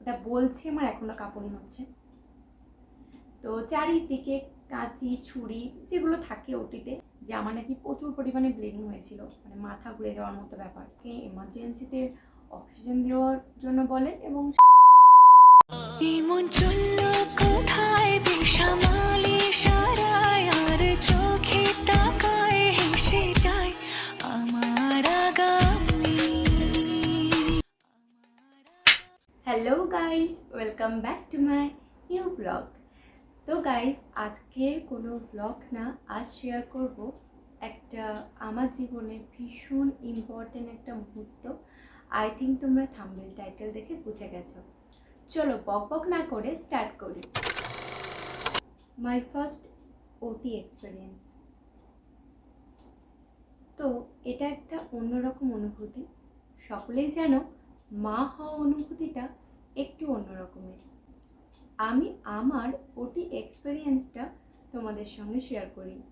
ওটা বলছে, আমার এখনও কাঁপুনি হচ্ছে। তো চারিদিকে কাঁচি, ছুরি যেগুলো থাকে ওটিতে, যে আমার নাকি প্রচুর পরিমাণে ব্লিডিং হয়েছিল। মানে মাথা ঘুরে যাওয়ার মতো ব্যাপার। কে এমার্জেন্সিতে অক্সিজেন দেওয়ার জন্য বলে এবং কোথায় hello guys welcome back to my new blog তো গাইস আজকের কোনো ব্লগ না, আজ শেয়ার করব একটা আমার জীবনের ভীষণ ইম্পর্ট্যান্ট একটা মুহূর্ত। আই থিঙ্ক তোমরা থাম্বেল টাইটেল দেখে বুঝে গেছো। চলো, বক বক না করে স্টার্ট করি। মাই ফার্স্ট ওটি এক্সপিরিয়েন্স তো, এটা একটা অন্যরকম অনুভূতি। সকলেই জানো মা হওয়া অনুভূতিটা একটু অন্যরকমের। আমি আমার ওটি এক্সপিরিয়েন্সটা তোমাদের সঙ্গে শেয়ার করি।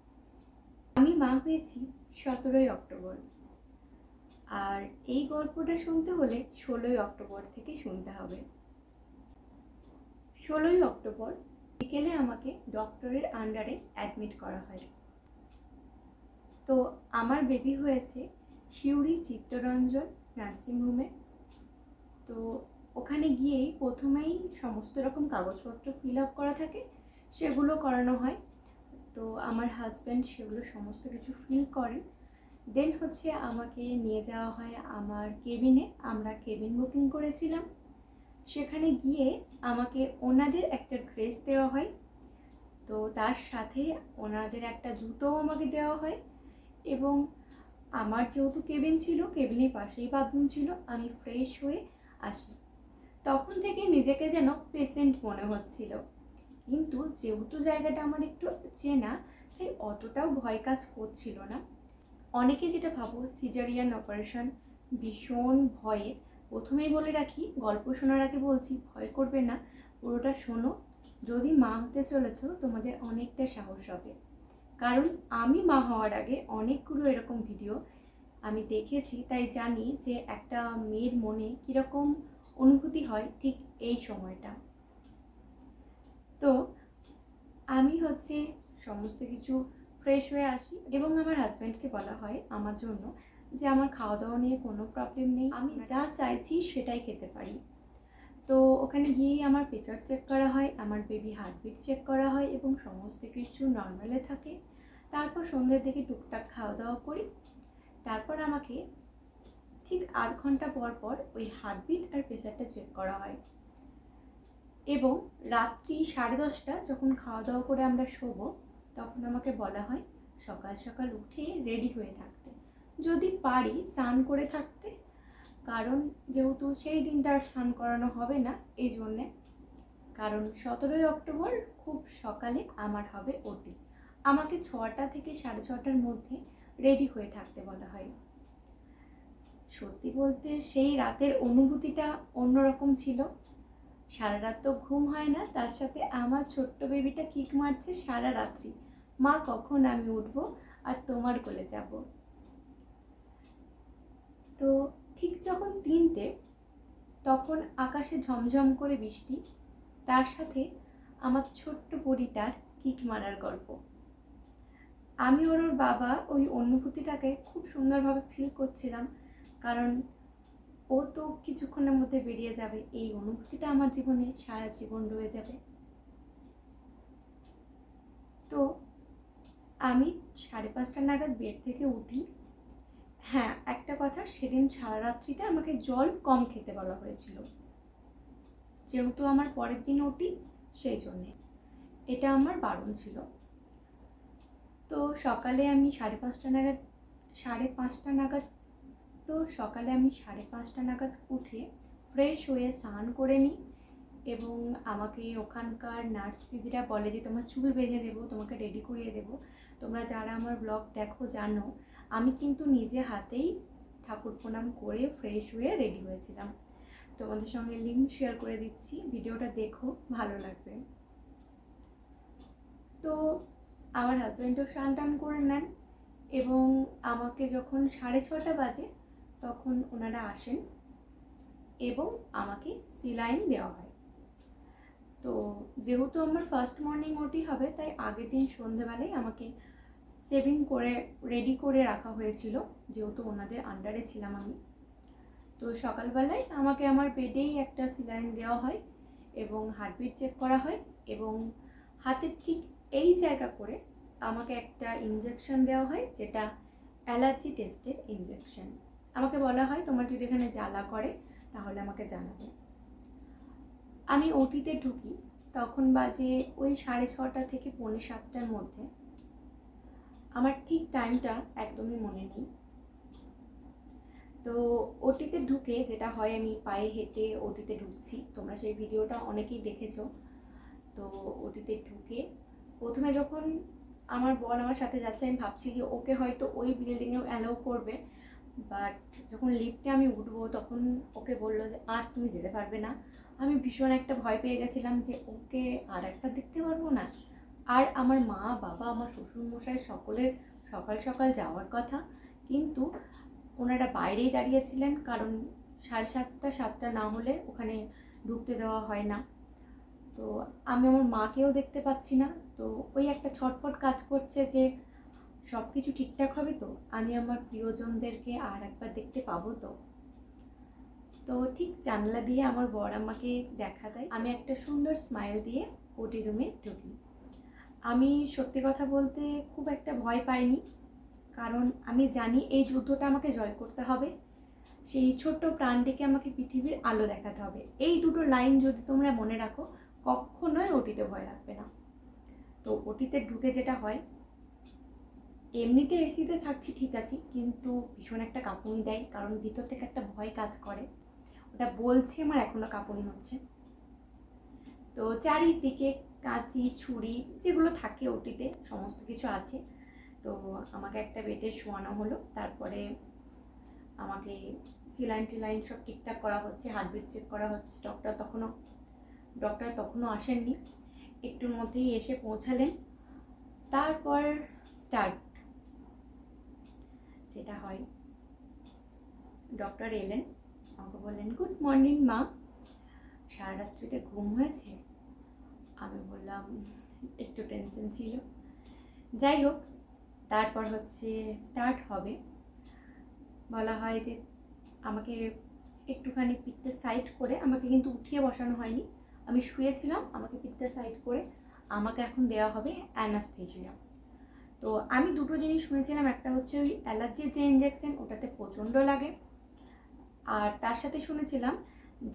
আমি মা হয়েছি সতেরোই অক্টোবর। আর এই গল্পটা শুনতে হলে ষোলোই অক্টোবর থেকে শুনতে হবে। ষোলোই অক্টোবর বিকেলে আমাকে ডক্টরের আন্ডারে অ্যাডমিট করা হয়। তো আমার বেবি হয়েছে শিউরি চিত্তরঞ্জন নার্সিংহোমে তো ওখানে গিয়েই প্রথমেই সমস্ত রকম কাগজপত্র ফিল আপ করা থাকে, সেগুলো করানো হয়। তো আমার হাজব্যান্ড সেগুলো সমস্ত কিছু ফিল করেন। দেন হচ্ছে আমাকে নিয়ে যাওয়া হয় আমার কেবিনে আমরা কেবিন বুকিং করেছিলাম। সেখানে গিয়ে আমাকে ওনাদের একটা ড্রেস দেওয়া হয়। তো তার সাথে ওনাদের একটা জুতোও আমাকে দেওয়া হয়। এবং আমার যেহেতু কেবিন ছিল কেবিনের পাশেই বাথরুম ছিল, আমি ফ্রেশ হয়ে আসি। তখন থেকে নিজেকে যেন পেশেন্ট মনে হচ্ছিল। কিন্তু যেহেতু জায়গাটা আমার একটু চেনা, তাই অতটাও ভয় কাজ করছিল না। অনেকে যেটা ভাবো সিজারিয়ান অপারেশন ভীষণ ভয়ে। প্রথমেই বলে রাখি, গল্প শোনার আগে বলছি, ভয় করবে না। পুরোটা শোনো। যদি মা হতে চলেছ, তোমাদের অনেকটা সাহস হবে। কারণ আমি মা হওয়ার আগে অনেকগুলো এরকম ভিডিও আমি দেখেছি তাই জানি যে একটা মেয়ের মনে কীরকম অনুভূতি হয় ঠিক এই সময়টা। তো আমি হচ্ছে সমস্ত কিছু ফ্রেশ হয়ে আসি এবং আমার হাজব্যান্ডকে বলা হয় আমার জন্য যে আমার খাওয়া দাওয়া নিয়ে কোনো প্রবলেম নেই আমি যা চাইছি সেটাই খেতে পারি। তো ওখানে গিয়েই আমার প্রেশার চেক করা হয় আমার বেবি হার্টবিট চেক করা হয় এবং সমস্ত কিছু নর্মালে থাকে। তারপর সন্ধ্যের দিকে টুকটাক খাওয়া দাওয়া করি। তারপর আমাকে ঠিক আধ ঘণ্টা পর পর ওই হার্টবিট আর প্রেশারটা চেক করা হয়। এবং রাত্রি সাড়ে দশটা যখন খাওয়া দাওয়া করে আমরা শোবো, তখন আমাকে বলা হয়, সকাল সকাল উঠে রেডি হয়ে থাকতে। যদি পারি স্নান করে থাকতে, কারণ যেহেতু সেই দিনটা আর স্নান করানো হবে না, এই জন্যে। কারণ সতেরোই অক্টোবর খুব সকালে আমার হবে ওটি আমাকে ছটা থেকে সাড়ে ছটার মধ্যে রেডি হয়ে থাকতে বলা হয়। সত্যি বলতে সেই রাতের অনুভূতিটা অন্যরকম ছিল। সারা রাত তো ঘুম হয় না, তার সাথে আমার ছোট্ট বেবিটা কিক মারছে সারা রাত্রি। মা, কখন আমি উঠবো? আর তোমার কোলে যাব? তো ঠিক যখন তিনটে, তখন আকাশে ঝমঝম করে বৃষ্টি, তার সাথে আমার ছোট্ট পরিটার কিক মারার গল্প। আমি ওর ওর বাবা ওই অনুভূতিটাকে খুব সুন্দরভাবে ফিল করছিলাম। কারণ ও তো কিছুক্ষণের মধ্যে বেরিয়ে যাবে। এই অনুভূতিটা আমার জীবনে সারা জীবন রয়ে যাবে। তো আমি সাড়ে পাঁচটা নাগাদ বেড থেকে উঠি। হ্যাঁ একটা কথা, সেদিন সারা রাত্রিতে আমাকে জল কম খেতে বলা হয়েছিল। যেহেতু আমার পরের দিন ওটি, সেই জন্যে। এটা আমার বারণ ছিল। তো সকালে আমি সাড়ে পাঁচটা নাগাদ, সাড়ে পাঁচটা নাগাদ, তো সকালে আমি সাড়ে পাঁচটা নাগাদ উঠে ফ্রেশ হয়ে স্নান করে নিই এবং আমাকে ওখানকার নার্স দিদিরা বলে যে, তোমার চুল বেঁধে দেবো, তোমাকে রেডি করিয়ে দেবো। তোমরা যারা আমার ব্লগ দেখো, জানো, আমি কিন্তু নিজে হাতেই ঠাকুর প্রণাম করে ফ্রেশ হয়ে রেডি হয়েছিলাম। তোমাদের সঙ্গে লিঙ্ক শেয়ার করে দিচ্ছি, ভিডিওটা দেখো, ভালো লাগবে। তো আমার হাজব্যান্ডও স্নান টান করে নেন এবং আমাকে যখন সাড়ে ছটা বাজে তখন ওনারা আসেন এবং আমাকে সিলাইন দেওয়া হয়। তো যেহেতু আমার ফার্স্ট মর্নিং ওটি হবে তাই আগের দিন সন্ধেবেলায় আমাকে সেভিং করে রেডি করে রাখা হয়েছিল, যেহেতু ওনাদের আন্ডারে ছিলাম আমি। তো সকালবেলায় আমাকে আমার বেডেই একটা সিলাইন দেওয়া হয় এবং হার্টবিট চেক করা হয় এবং হাতের ঠিক এই জায়গা করে আমাকে একটা ইঞ্জেকশন দেওয়া হয়, যেটা অ্যালার্জি টেস্টের ইঞ্জেকশন আমাকে বলা হয়, তোমার যদি এখানে জ্বালা করে, তাহলে আমাকে জানাবে। আমি ওটিতে ঢুকি, তখন বাজে ওই সাড়ে ছটা থেকে পৌনে সাতটার মধ্যে। আমার ঠিক টাইমটা একদমই মনে নেই। তো ওটিতে ঢুকে, যেটা হয়, আমি পায়ে হেঁটে ওটিতে ঢুকছি। তোমরা সেই ভিডিওটা অনেকেই দেখেছ। তো ওটিতে ঢুকে প্রথমে যখন আমার বর আমার সাথে যাচ্ছে, আমি ভাবছি যে ওকে হয়তো ওই বিল্ডিংয়েও অ্যালাউ করবে। বাট যখন লিফটে আমি উঠবো, তখন ওকে বলল যে, আর তুমি যেতে পারবে না। আমি ভীষণ একটা ভয় পেয়ে গেছিলাম যে, ওকে আর একটা দেখতে পারব না? আর আমার মা, বাবা, আমার শ্বশুরমশাই সকলের সকাল সকাল যাওয়ার কথা। কিন্তু ওনারা বাইরেই দাঁড়িয়েছিলেন কারণ সাড়ে সাতটা সাতটা না হলে ওখানে ঢুকতে দেওয়া হয় না। তো আমি আমার মাকেও দেখতে পাচ্ছি না। তো ওই একটা ছটফট কাজ করছে যে সব কিছু ঠিকঠাক হবে তো? আমি আমার প্রিয়জনদেরকে আর একবার দেখতে পাবো তো? তো ঠিক জানলা দিয়ে আমার বর আমাকে দেখা দেয়। আমি একটা সুন্দর স্মাইল দিয়ে ওটি রুমে ঢুকি। আমি সত্যি কথা বলতে খুব একটা ভয় পাইনি, কারণ আমি জানি এই যুদ্ধটা আমাকে জয় করতে হবে। সেই ছোট্ট প্রাণটিকে আমাকে পৃথিবীর আলো দেখাতে হবে। এই দুটো লাইন যদি তোমরা মনে রাখো কখনোই ওটিতে ভয় লাগবে না। তো ওটিতে ঢুকে যেটা হয়, এমনিতে এসিতে থাকছি, ঠিক আছে, কিন্তু ভীষণ একটা কাঁপুনি দেয়, কারণ ভিতর থেকে একটা ভয় কাজ করে। ওটা বলছে আমার এখনও কাঁপুনি হচ্ছে। তো চারিদিকে কাঁচি, ছুরি যেগুলো থাকে ওটিতে সমস্ত কিছু আছে। তো আমাকে একটা বেডে শোয়ানো হলো, তারপরে আমাকে সিলাইন টিলাইন সব ঠিকঠাক করা হচ্ছে, হার্টবিট চেক করা হচ্ছে ডক্টর তখনও ডক্টর তখনও আসেননি। একটুর মধ্যেই এসে পৌঁছালেন। তারপর স্টার্ট যেটা হয়। ডক্টর এলেন। আমাকে বললেন গুড মর্নিং মা। সারা রাত্রিতে ঘুম হয়েছে? আমি বললাম, একটু টেনশন ছিল। যাই হোক, তারপর হচ্ছে স্টার্ট হবে। বলা হয় যে, আমাকে একটুখানি পিঠটা সাইড করে আমাকে কিন্তু উঠিয়ে বসানো হয়নি। আমি শুয়েছিলাম, আমাকে পিঠটা সাইড করে আমাকে এখন দেওয়া হবে অ্যানাস্থেজিয়া তো আমি দুটো জিনিস শুনেছিলাম, একটা হচ্ছে ওই অ্যালার্জির যে ইঞ্জেকশন ওটাতে প্রচণ্ড লাগে। আর তার সাথে শুনেছিলাম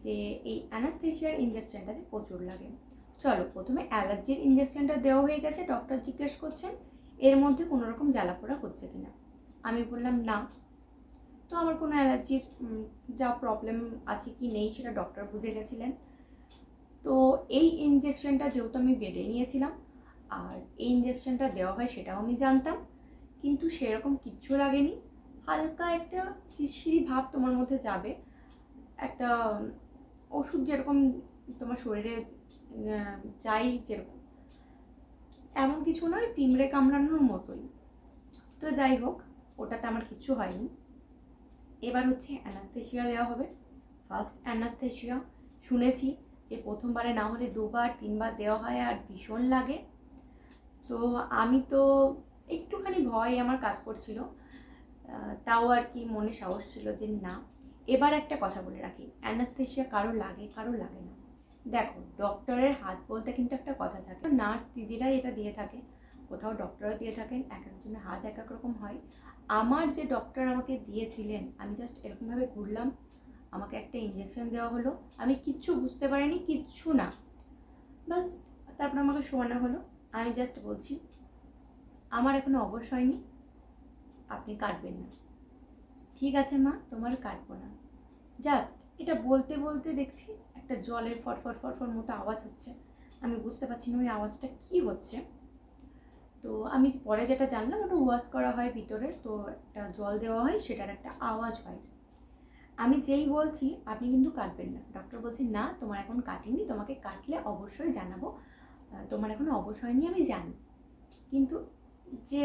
যে এই অ্যানাস্থেজিয়ার ইঞ্জেকশনটাতে প্রচুর লাগে। চলো, প্রথমে অ্যালার্জির ইঞ্জেকশনটা দেওয়া হয়ে গেছে ডক্টর জিজ্ঞেস করছেন, এর মধ্যে কোনো রকম জ্বালাপোড়া হচ্ছে কি না আমি বললাম, না। তো আমার কোনো অ্যালার্জির যা প্রবলেম আছে কি নেই সেটা ডক্টর বুঝে গেছিলেন। তো এই ইঞ্জেকশনটা যেহেতু আমি বেডে নিয়েছিলাম, আর এই ইঞ্জেকশনটা দেওয়া হয় সেটাও আমি জানতাম, কিন্তু সেরকম কিচ্ছু লাগেনি। হালকা একটা শিরশিরি ভাব তোমার মধ্যে যাবে, একটা ওষুধ যেরকম তোমার শরীরে যাই যেরকম। এমন কিছু নয়, পিঁমড়ে কামড়ানোর মতোই। তো যাই হোক, ওটাতে আমার কিচ্ছু হয়নি। এবার হচ্ছে অ্যানাস্থেশিয়া দেওয়া হবে। ফার্স্ট অ্যানাস্থেশিয়া শুনেছি যে প্রথমবারে না হলে দুবার, তিনবার দেওয়া হয় আর ভীষণ লাগে। তো আমি তো একটুখানি ভয় আমার কাজ করছিল। তাও আর কি মনে সাহস ছিল যে না। এবার একটা কথা বলে রাখি, অ্যানাস্থেশিয়া কারও লাগে কারও লাগে না। দেখো, ডক্টরের হাত বলতে কিন্তু একটা কথা থাকে। নার্স দিদিরাই এটা দিয়ে থাকে, কোথাও ডক্টরও দিয়ে থাকেন, এক একজনের হাত এক এক রকম হয়। আমার যে ডক্টর আমাকে দিয়েছিলেন, আমি জাস্ট এরকমভাবে ঘুরলাম আমাকে একটা ইঞ্জেকশন দেওয়া হলো। আমি কিচ্ছু বুঝতে পারিনি, কিচ্ছু না। বাস তারপর আমাকে শোয়ানো হলো। আমি জাস্ট বলছি, আমার এখনও অবশ হয়নি, আপনি কাটবেন না। ঠিক আছে মা, তোমার কাটবো না। জাস্ট এটা বলতে বলতে দেখছি একটা জলের ফটফট ফটফট মতো আওয়াজ হচ্ছে। আমি বুঝতে পারছি না ওই আওয়াজটা কী হচ্ছে। তো আমি পরে যেটা জানলাম, ওটা ওয়াশ করা হয় ভিতরে তো একটা জল দেওয়া হয়, সেটার একটা আওয়াজ হয়। আমি যেই বলছি, আপনি কিন্তু কাটবেন না। ডক্টর বলছে, না, তোমার এখন কাটেনি, তোমাকে কাটলে অবশ্যই জানাব। তোমার এখন অবশ হয়নি, আমি জানি। কিন্তু যে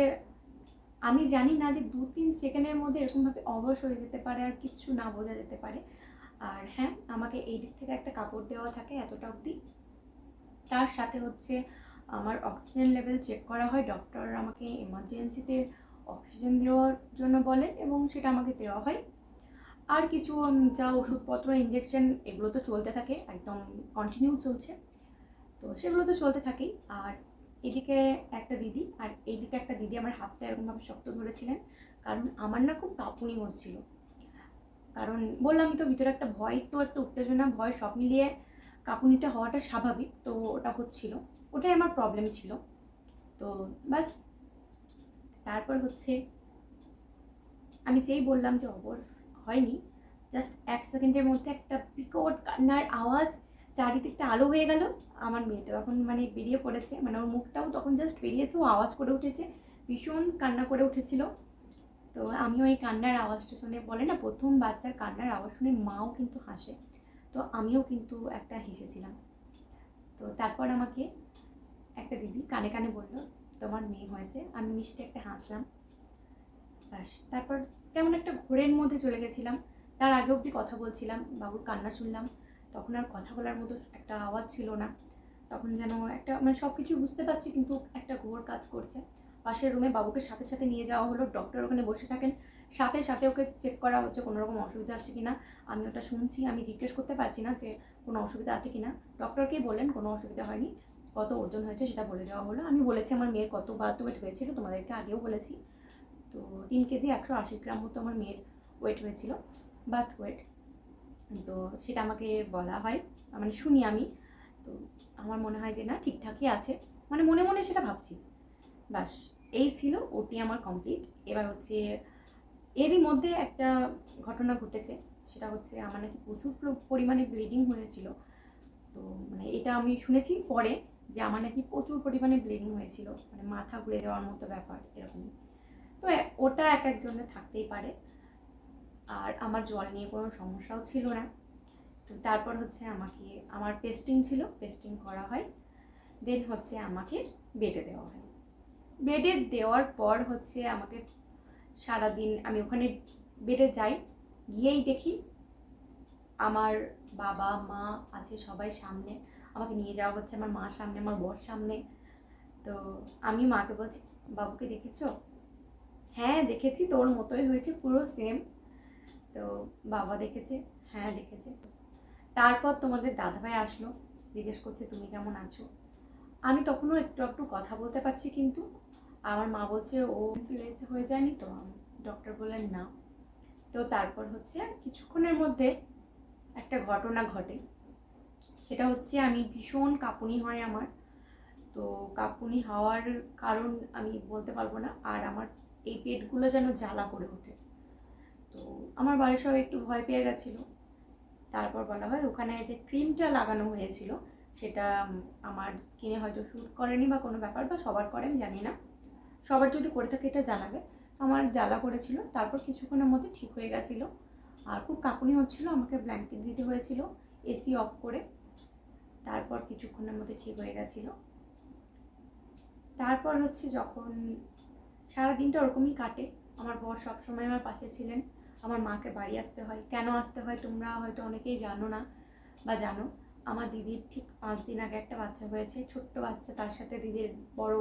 আমি জানি না যে দু তিন সেকেন্ডের মধ্যে এরকমভাবে অবশ হয়ে যেতে পারে আর কিচ্ছু না বোঝা যেতে পারে। আর হ্যাঁ আমাকে এই দিক থেকে একটা কাপড় দেওয়া থাকে এতটা অবধি। তার সাথে হচ্ছে আমার অক্সিজেন লেভেল চেক করা হয়। ডক্টর আমাকে এমার্জেন্সিতে অক্সিজেন দেওয়ার জন্য বলেন এবং সেটা আমাকে দেওয়া হয়। আর কিছু যা ওষুধপত্র ইঞ্জেকশন এগুলো তো চলতে থাকে, একদম কন্টিনিউ চলছে। তো সেগুলো তো চলতে থাকেই। আর এদিকে একটা দিদি, আর এইদিকে একটা দিদি আমার হাতটা এরকমভাবে শক্ত ধরেছিলেন, কারণ আমার না খুব কাঁপুনি হচ্ছিল। কারণ বললাম তো, ভিতরে একটা ভয়, তো একটা উত্তেজনা, ভয়, সব মিলিয়ে কাঁপুনিটা হওয়াটা স্বাভাবিক, তো ওটা হচ্ছিল। ওটাই আমার প্রবলেম ছিল। তো বাস তারপর হচ্ছে, আমি যেই বললাম যে, অবর হয়নি। জাস্ট এক সেকেন্ডের মধ্যে একটা বিকট কান্নার আওয়াজ চারিদিকটা আলো হয়ে গেল। আমার মেয়েটা তখন মানে বেরিয়ে পড়েছে। মানে ওর মুখটাও তখন জাস্ট বেরিয়েছে। ও আওয়াজ করে উঠেছে। ভীষণ কান্না করে উঠেছিল। তো আমিও ওই কান্নার আওয়াজটা শুনে, বলে না, প্রথম বাচ্চার কান্নার আওয়াজ শুনে মাও কিন্তু হাসে। তো আমিও কিন্তু একটা হেসেছিলাম। তো তারপর আমাকে একটা দিদি কানে কানে বলল, তোমার মেয়ে হয়েছে। আমি মিষ্টি একটা হাসলাম। ব্যাস তারপর কেমন একটা ঘোরের মধ্যে চলে গেছিলাম। তার আগে অবধি কথা বলছিলাম, বাবুর কান্না শুনলাম। তখন আর কথা বলার মতো একটা আওয়াজ ছিল না। তখন যেন একটা মানে সব কিছু বুঝতে পারছি কিন্তু একটা ঘোর কাজ করছে। পাশের রুমে বাবুকে সাথে সাথে নিয়ে যাওয়া হলো। ডক্টর ওখানে বসে থাকেন। সাথে সাথে ওকে চেক করা হচ্ছে কোনো রকম অসুবিধা আছে কি না আমি ওটা শুনছি, আমি জিজ্ঞেস করতে পারছি না যে কোনো অসুবিধা আছে কি না ডক্টরকেই বললেন কোনো অসুবিধা হয়নি। কত ওজন হয়েছে সেটা বলে দেওয়া হলো। আমি বলেছি আমার মেয়ের কত বাদ ওয়েট হয়েছিল, তোমাদেরকে আগেও বলেছি। তো তিন কেজি একশো আশি গ্রাম মতো আমার মেয়ের ওয়েট হয়েছিল বাথ ওয়েট তো সেটা আমাকে বলা হয় মানে শুনি আমি। তো আমার মনে হয় যে না, ঠিকঠাকই আছে। মানে মনে মনে সেটা ভাবছি। বাস এই ছিল ওটি আমার কমপ্লিট এবার হচ্ছে এরই মধ্যে একটা ঘটনা ঘটেছে। সেটা হচ্ছে আমার নাকি প্রচুর পরিমাণে ব্লিডিং হয়েছিল। তো মানে এটা আমি শুনেছি পরে যে আমার নাকি প্রচুর পরিমাণে ব্লিডিং হয়েছিল। মানে মাথা ঘুরে যাওয়ার মতো ব্যাপার, এরকমই। তো ওটা এক একজনের থাকতেই পারে। আর আমার জল নিয়ে কোনো সমস্যাও ছিল না। তো তারপর হচ্ছে আমাকে, আমার পেস্টিং ছিল পেস্টিং করা হয়। দেন হচ্ছে আমাকে বেডে দেওয়া হয়। বেডে দেওয়ার পর হচ্ছে আমাকে সারাদিন আমি ওখানে বেডে যাই, গিয়েই দেখি আমার বাবা, মা আছে সবাই সামনে। আমাকে নিয়ে যাওয়া হচ্ছে, আমার মা সামনে, আমার বর সামনে। তো আমি মাকে বলছি, বাবুকে দেখেছ? দেখেছি, তোর মতোই হয়েছে, পুরো সেম তো বাবা দেখেছে হ্যাঁ দেখেছে। তারপর তোমাদের দাদাভাই আসলো, জিজ্ঞেস করছে, তুমি কেমন আছো? আমি তখনও একটু একটু কথা বলতে পারছি কিন্তু, আমার মা বলছে, ও সিরিয়াস হয়ে যায়নি তো? ডক্টর বললেন, না। তো তারপর হচ্ছে কিছুক্ষণের মধ্যে একটা ঘটনা ঘটে। সেটা হচ্ছে আমি ভীষণ কাঁপুনি হয় আমার। তো কাঁপুনি হওয়ার কারণ আমি বলতে পারব না। আর আমার এই পেটগুলো যেন জ্বালা করে ওঠে। তো আমার বাড়ির সবাই একটু ভয় পেয়ে গেছিল। তারপর বলা হয় ওখানে যে ক্রিমটা লাগানো হয়েছিল, সেটা আমার স্কিনে হয়তো শ্যুট করেনি বা কোনো ব্যাপার বা সবার করে আমি জানি না। সবার যদি করে থাকে এটা জানাবে আমার জ্বালা করেছিল, তারপর কিছুক্ষণের মধ্যে ঠিক হয়ে গেছিল। আর খুব কাঁপুনি হচ্ছিল, আমাকে ব্ল্যাঙ্কেট দিতে হয়েছিল এসি অফ করে। তারপর কিছুক্ষণের মধ্যে ঠিক হয়ে গেছিল। তারপর হচ্ছে যখন সারা দিনটা ওরকমই কাটে। আমার বর সবসময় আমার পাশে ছিলেন। আমার মাকে বাড়ি আসতে হয়। কেন আসতে হয় তোমরা হয়তো অনেকেই জানো না বা জানো। আমার দিদির ঠিক পাঁচ দিন আগে একটা বাচ্চা হয়েছে। ছোট্ট বাচ্চা, তার সাথে দিদির বড়,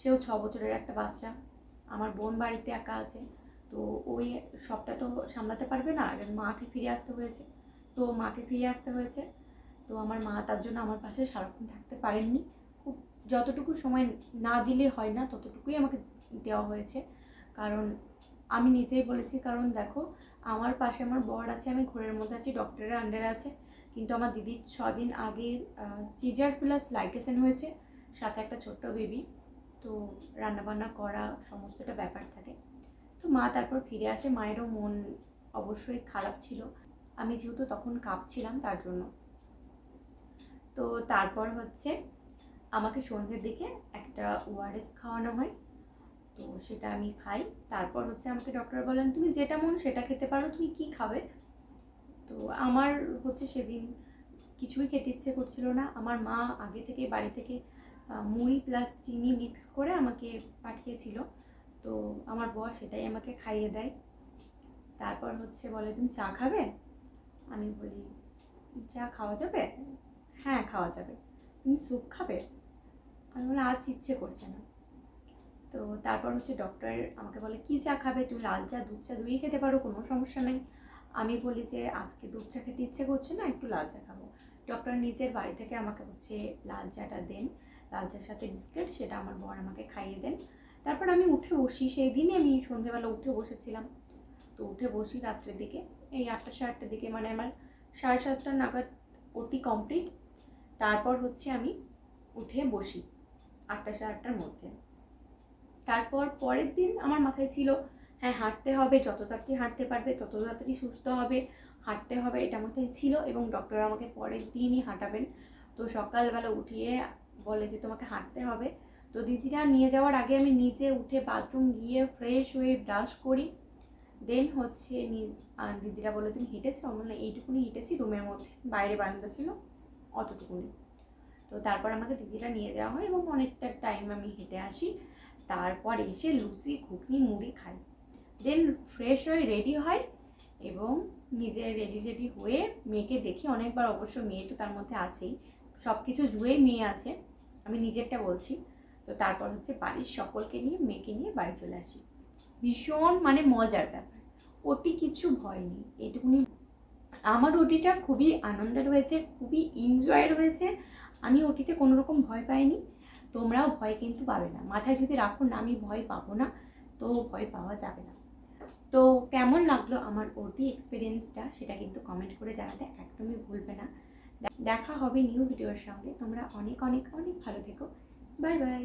সেও ছ বছরের একটা বাচ্চা। আমার বোন বাড়িতে একা আছে। তো ওই সবটা তো সামলাতে পারবে না। মাকে ফিরে আসতে হয়েছে। তো মাকে ফিরে আসতে হয়েছে। তো আমার মা তার জন্য আমার পাশে সারাক্ষণ থাকতে পারেননি। খুব যতটুকু সময় না দিলে হয় না, ততটুকুই আমাকে দেওয়া হয়েছে। কারণ আমি নিজেই বলেছি, কারণ দেখো, আমার পাশে আমার বর আছে, আমি ঘোরের মধ্যে আছি ডক্টরের আন্ডারে আছে। কিন্তু আমার দিদির ছ দিন আগে সিজার প্লাস লাইকেশন হয়েছে, সাথে একটা ছোট্ট বেবি তো রান্নাবান্না করা সমস্তটা ব্যাপার থাকে। তো মা তারপর ফিরে আসে, মায়েরও মন অবশ্যই খারাপ ছিল। আমি যেহেতু তখন কাঁপছিলাম তার জন্য। তো তারপর হচ্ছে, আমাকে সন্ধ্যের দিকে একটা ওআরএস খাওয়ানো হয়। তো সেটা আমি খাই। তারপর হচ্ছে আমাকে ডক্টর বলেন, তুমি যেটা মন সেটা খেতে পারো, তুমি কি খাবে? তো আমার হচ্ছে সেদিন কিছুই খেতে ইচ্ছে করছিল না। আমার মা আগে থেকে বাড়ি থেকে মুড়ি প্লাস চিনি মিক্স করে আমাকে পাঠিয়েছিল। তো আমার বর সেটাই আমাকে খাইয়ে দেয়। তারপর হচ্ছে বলে, তুমি চা খাবে? আমি বলি, চা খাওয়া যাবে? হ্যাঁ খাওয়া যাবে। তুমি স্যুপ খাবে? আমি বলি, আজ ইচ্ছে করছে না। তো তারপর হচ্ছে ডক্টর আমাকে বলে, কি চা খাবে? তুমি লাল চা, দুধ চা দুই খেতে পারো, কোনো সমস্যা নেই। আমি বলি যে, আজকে দুধ চা খেতে ইচ্ছে করছে না, একটু লাল চা খাব। ডক্টর নিজের বাড়ি থেকে আমাকে হচ্ছে লাল চাটা দেন। লাল চার সাথে বিস্কিট সেটা আমার বর আমাকে খাইয়ে দেন। তারপর আমি উঠে বসি। সেই দিনই আমি সন্ধেবেলা উঠে বসেছিলাম। তো উঠে বসি রাত্রের দিকে। এই আটটা সাড়ে আটটার দিকে মানে আমার সাড়ে সাতটা নাগাদ ওটি কমপ্লিট তারপর হচ্ছে আমি উঠে বসি আটটা সাড়ে আটটার মধ্যে। তারপর পরের দিন আমার মাথায় ছিল হ্যাঁ হাঁটতে হবে, যত তাড়াতাড়ি হাঁটতে পারবে তত তাড়াতাড়ি সুস্থ হবে। হাঁটতে হবে, এটা মাথায় ছিল এবং ডক্টর আমাকে পরের দিনই হাঁটাবেন। তো সকালবেলা উঠিয়ে বলে যে, তোমাকে হাঁটতে হবে। তো দিদিরা নিয়ে যাওয়ার আগে আমি নিজে উঠে বাথরুম গিয়ে ফ্রেশ হয়ে ব্রাশ করি। দেন হচ্ছে নি- দিদিরা বলে তুমি হেঁটেছো? আমি বললাম, এইটুকুনি হেঁটেছি, রুমের মধ্যে, বাইরে বারান্দা ছিল, অতটুকুনি। তো তারপর আমাকে দিদিরা নিয়ে যাওয়া হয় এবং অনেকটা টাইম আমি হেঁটে আসি। তারপর এসে লুচি, ঘুগনি, মুড়ি খাই। দেন ফ্রেশ হয়ে রেডি হয় এবং নিজে রেডি রেডি হয়ে মেয়েকে দেখি। অনেকবার অবশ্য মেয়ে তো তার মধ্যে আছেই। সব কিছু জুড়েই মেয়ে আছে। আমি নিজেরটা বলছি। তো তারপর হচ্ছে বাড়ির সকলকে নিয়ে, মেয়েকে নিয়ে বাড়ি চলে আসি। ভীষণ মানে মজার ব্যাপার। ওটি কিছু ভয় নেই। এইটুকুনি আমার ওটিটা খুবই আনন্দের হয়েছে, খুবই এনজয়ের হয়েছে। আমি ওটিতে কোনো রকম ভয় পাইনি। তোমরাও ভয় কিন্তু পাবে না। মাথায় যদি রাখো না, আমি ভয় পাবো না, তো ভয় পাওয়া যাবে না। তো কেমন লাগল আমার ওটি এক্সপিরিয়েন্সটা সেটা কিন্তু কমেন্ট করে জানাতে একদমই ভুলবে না। দেখা হবে নিউ ভিডিওর সঙ্গে। তোমরা অনেক অনেক অনেক ভালো থেকো। Bye bye